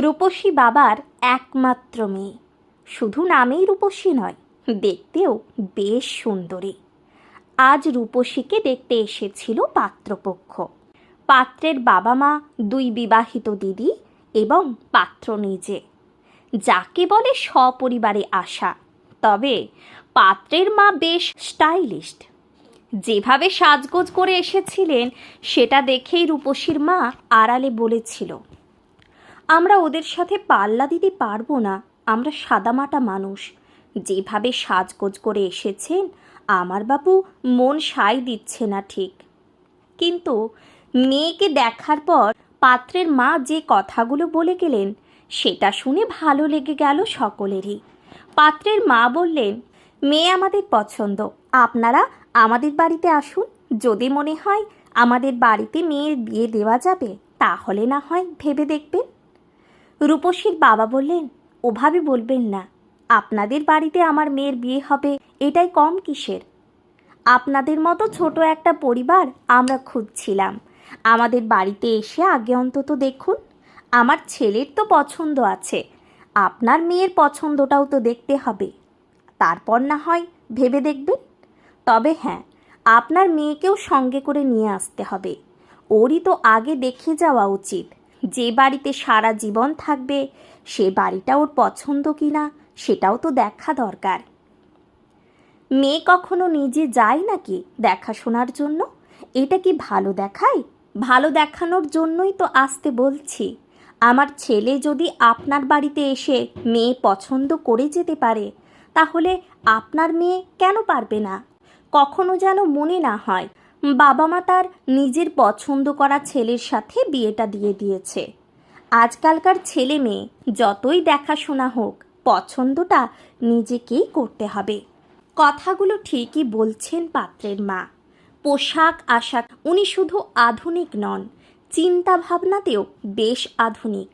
রূপসী বাবার একমাত্র মেয়ে। শুধু নামেই রূপসী নয়, দেখতেও বেশ সুন্দরী। আজ রূপসীকে দেখতে এসেছিল পাত্রপক্ষ। পাত্রের বাবা মা দুই বিবাহিত দিদি এবং পাত্র নিজে। যাকে বলে সপরিবারে আসা তবে পাত্রের মা বেশ স্টাইলিস্ট। যেভাবে সাজগোজ করে এসেছিলেন, সেটা দেখেই রূপসীর মা আড়ালে বলেছিল আমরা ওদের সাথে পাল্লা দিতে পারব না। আমরা সাদামাটা মানুষ। যেভাবে সাজগোজ করে এসেছেন, আমার বাবু মন সাই দিচ্ছে না ঠিক। কিন্তু মেয়েকে দেখার পর পাত্রের মা যে কথাগুলো বলে গেলেন, সেটা শুনে ভালো লেগে গেল সকলেরই। পাত্রের মা বললেন, মেয়ে আমাদের পছন্দ। আপনারা আমাদের বাড়িতে আসুন। যদি মনে হয় আমাদের বাড়িতে মেয়ের বিয়ে দেওয়া যাবে, তাহলে না হয় ভেবে দেখবেন। রূপসীর বাবা বললেন, ওভাবে বলবেন না। আপনাদের বাড়িতে আমার মেয়ের বিয়ে হবে, এটাই কম কিসের? আপনাদের মতো ছোট একটা পরিবার আমরা খুঁজছিলাম। আমাদের বাড়িতে এসে আগে অন্তত দেখুন, আমার ছেলের তো পছন্দ আছে। আপনার মেয়ের পছন্দটাও তো দেখতে হবে। তারপর না হয় ভেবে দেখবেন। তবে হ্যাঁ আপনার মেয়েকেও সঙ্গে করে নিয়ে আসতে হবে। ওরই তো আগে দেখে যাওয়া উচিত। যে বাড়িতে সারা জীবন থাকবে, সে বাড়িটা ওর পছন্দ কি না সেটাও তো দেখা দরকার। মেয়ে কখনো নিজে যায় নাকি দেখাশোনার জন্য? এটা কি ভালো দেখায়? ভালো দেখানোর জন্যই তো আসতে বলছি। আমার ছেলে যদি আপনার বাড়িতে এসে মেয়ে পছন্দ করে যেতে পারে, তাহলে আপনার মেয়ে কেন পারবে না? কখনো যেন মনে না হয় বাবা মা তার নিজের পছন্দ করা ছেলের সাথে বিয়েটা দিয়ে দিয়েছে। আজকালকার ছেলে মেয়ে যতই দেখাশোনা হোক, পছন্দটা নিজেকেই করতে হবে। কথাগুলো ঠিকই বলছেন পাত্রের মা। পোশাক আশাক উনি শুধু আধুনিক নন চিন্তা ভাবনাতেও বেশ আধুনিক।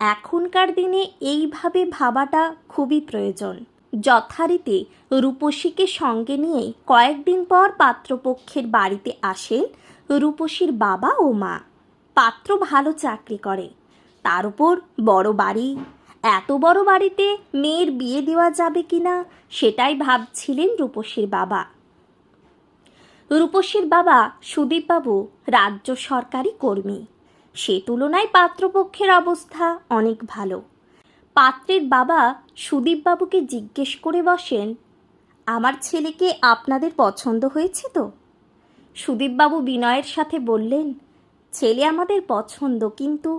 এখনকার দিনে এইভাবে ভাবাটা খুবই প্রয়োজন। যথারীতি রূপসীকে সঙ্গে নিয়ে কয়েকদিন পর পাত্রপক্ষের বাড়িতে আসেন রূপসীর বাবা ও মা। পাত্র ভালো চাকরি করে। তার উপর বড় বাড়ি। এত বড় বাড়িতে মেয়ের বিয়ে দেওয়া যাবে কিনা সেটাই ভাবছিলেন রূপসীর বাবা। রূপসীর বাবা সুদীপবাবু রাজ্য সরকারি কর্মী। সে তুলনায় পাত্রপক্ষের অবস্থা অনেক ভালো। পাত্রের বাবা সুদীপবাবুকে জিজ্ঞেস করে বসেন, আমার ছেলেকে আপনাদের পছন্দ হয়েছে তো? সুদীপবাবু বিনয়ের সাথে বললেন, ছেলে আমাদের পছন্দ, কিন্তু